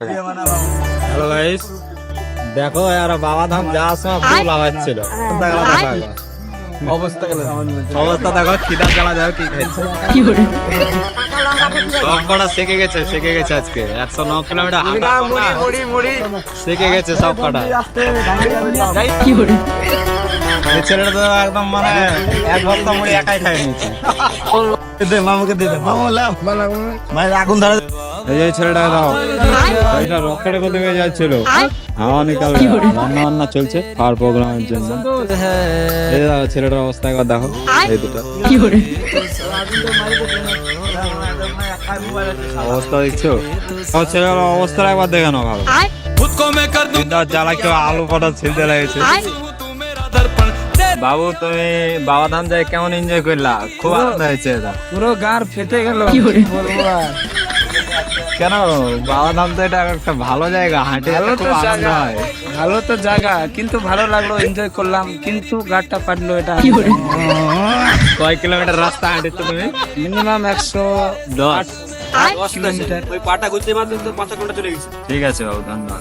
Hello guys দেখো আর বাবা ধাম যাওয়ার সময় খুব লাভ হচ্ছিল অবস্থা অবস্থা দেখো খিদা জ্বালা দেখো কি খাইছে। সব কটা শিখে গেছে শিখে গেছে আজকে। একশো ন কিলোমিটার হাঁটা শিখে গেছে সব কটা। এই ছেলেটা তো একদম মানে এক বস্তা মুড়ি একাই খাই নিয়েছে। দে মামুকে দে দে। মামু লাভ ভাই আগুন ধরে এই যে ছেলেটা দাও। এটা রকেটে কোথায় গিয়ে যাচ্ছিল। রান্না বান্না চলছে খাওয়ার প্রোগ্রামের জন্য। এই ছেলেটার অবস্থা একবার দেখো। এই দুটো। অবস্থা দেখছ? ও ছেলের অবস্থাটা একবার দেখে নাও ভালো। জ্বালা কেউ আলু পটা ছিলতে লেগেছে। বাবু তুমি বাবা ধাম যাই কেমন এনজয় করলা? খুব আনন্দ হয়েছে এটা। পুরো গার ফেটে গেল কেন বাবা ধাম তো এটা একটা ভালো জায়গা হাঁটে ভালো তো জায়গা। হয়। ভালো তো জায়গা কিন্তু ভালো লাগল এনজয় করলাম কিন্তু গাড়টা পাটলো এটা। কয় কিলোমিটার রাস্তা হাঁটেছো তুমি? মিনিমাম একশো দশ। দশ কিলোমিটার। ওই পাটা ঘুরতে মাত্র তো পাঁচ ঘণ্টা চলে গেছে। ঠিক আছে বাবু ধন্যবাদ।